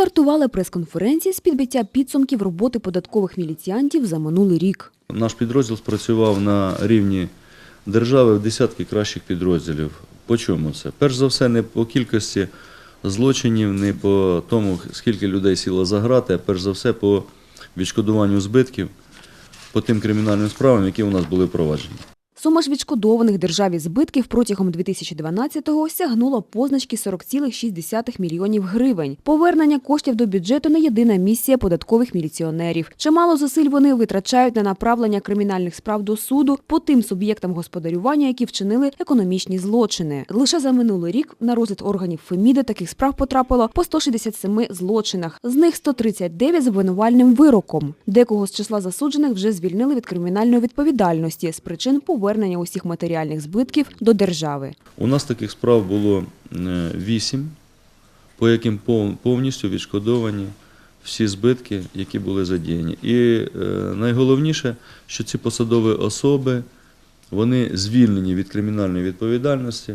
Стартувала прес-конференція з підбиття підсумків роботи податкових міліціантів за минулий рік. Наш підрозділ спрацював на рівні держави в десятки кращих підрозділів. По чому це? Перш за все, не по кількості злочинів, не по тому, скільки людей сіло за грати, а перш за все по відшкодуванню збитків по тим кримінальним справам, які у нас були впроваджені. Сума ж відшкодованих державі збитків протягом 2012-го сягнула позначки 40,6 мільйонів гривень. Повернення коштів до бюджету не єдина місія податкових міліціонерів. Чимало зусиль вони витрачають на направлення кримінальних справ до суду по тим суб'єктам господарювання, які вчинили економічні злочини. Лише за минулий рік на розгляд органів Феміди таких справ потрапило по 167 злочинах. З них 139 з обвинувальним вироком. Декого з числа засуджених вже звільнили від кримінальної відповідальності з причин повернення усіх матеріальних збитків до держави. У нас таких справ було е, вісім, по яким повністю відшкодовані всі збитки, які були задіяні. І е, найголовніше, що ці посадові особи вони звільнені від кримінальної відповідальності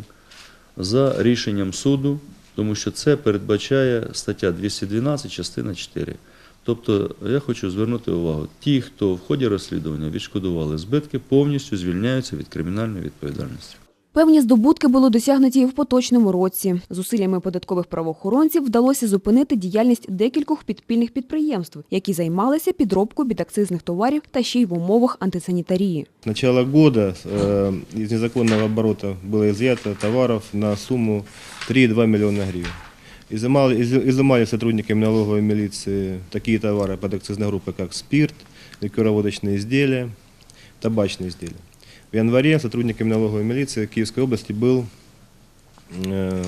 за рішенням суду, тому що це передбачає стаття 212, частина 4. Тобто я хочу звернути увагу, ті, хто в ході розслідування відшкодували збитки, повністю звільняються від кримінальної відповідальності. Певні здобутки були досягнуті і в поточному році. Зусиллями податкових правоохоронців вдалося зупинити діяльність декількох підпільних підприємств, які займалися підробкою підакцизних товарів та ще й в умовах антисанітарії. С начала года э, из незаконного оборота было изъято товаров на сумму 3,2 миллиона гривен. Изымали, из- изымали сотрудниками налоговой милиции такие товары под акцизной группы, как спирт, ликероводочные изделия, табачные изделия. В январе сотрудниками налоговой милиции Киевской области был, э,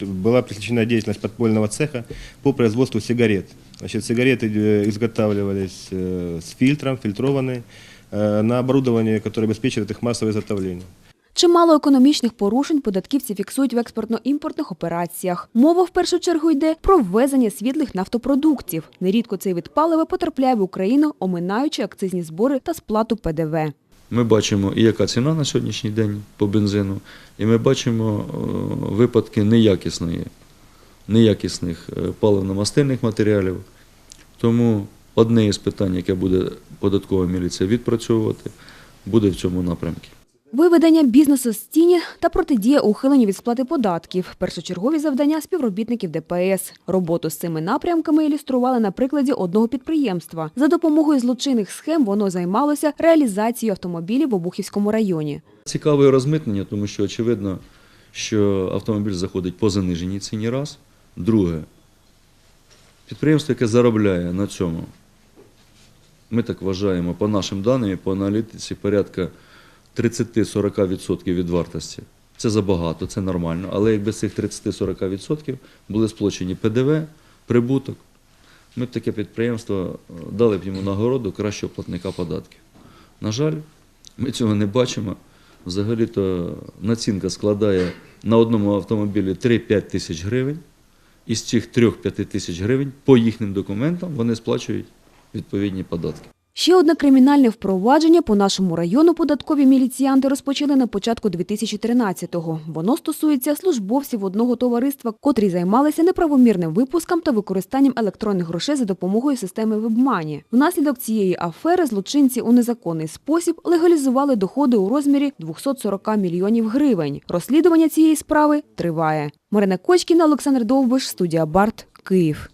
была пресечена деятельность подпольного цеха по производству сигарет. Значит, сигареты изготавливались э, с фильтром, фильтрованные, э, на оборудование, которое обеспечивает их массовое изготовление. Чимало економічних порушень податківці фіксують в експортно-імпортних операціях. Мова в першу чергу йде про ввезення світлих нафтопродуктів. Нерідко цей вид палива потрапляє в Україну, оминаючи акцизні збори та сплату ПДВ. Ми бачимо, яка ціна на сьогоднішній день по бензину, і ми бачимо е, випадки неякісної, неякісних е, паливно-мастильних матеріалів. Тому одне із питань, яке буде податкова міліція відпрацьовувати, буде в цьому напрямку. Виведення бізнесу з тіні та протидія ухиленню від сплати податків – першочергові завдання співробітників ДПС. Роботу з цими напрямками ілюстрували на прикладі одного підприємства. За допомогою злочинних схем воно займалося реалізацією автомобілів в Обухівському районі. Цікаве розмитнення, тому що очевидно, що автомобіль заходить по заниженій ціні раз. Друге, підприємство, яке заробляє на цьому, ми так вважаємо, по нашим даним, по аналітиці, порядка 30-40% від вартості. Це забагато, це нормально. Але якби з цих 30-40% були сплачені ПДВ, прибуток, ми б таке підприємство е, дали б йому нагороду кращого платника податків. На жаль, ми цього не бачимо. Взагалі-то націнка складає на одному автомобілі 3-5 тисяч гривень. Із цих 3-5 тисяч гривень по їхнім документам вони сплачують відповідні податки. Ще одне кримінальне впровадження по нашому району податкові міліціянти розпочали на початку 2013-го. Воно стосується службовців одного товариства, котрі займалися неправомірним випуском та використанням електронних грошей за допомогою системи WebMoney. Внаслідок цієї афери злочинці у незаконний спосіб легалізували доходи у розмірі 240 мільйонів гривень. Розслідування цієї справи триває. Марина Кочкіна, Олександр Довбиш, студія Барт, Київ.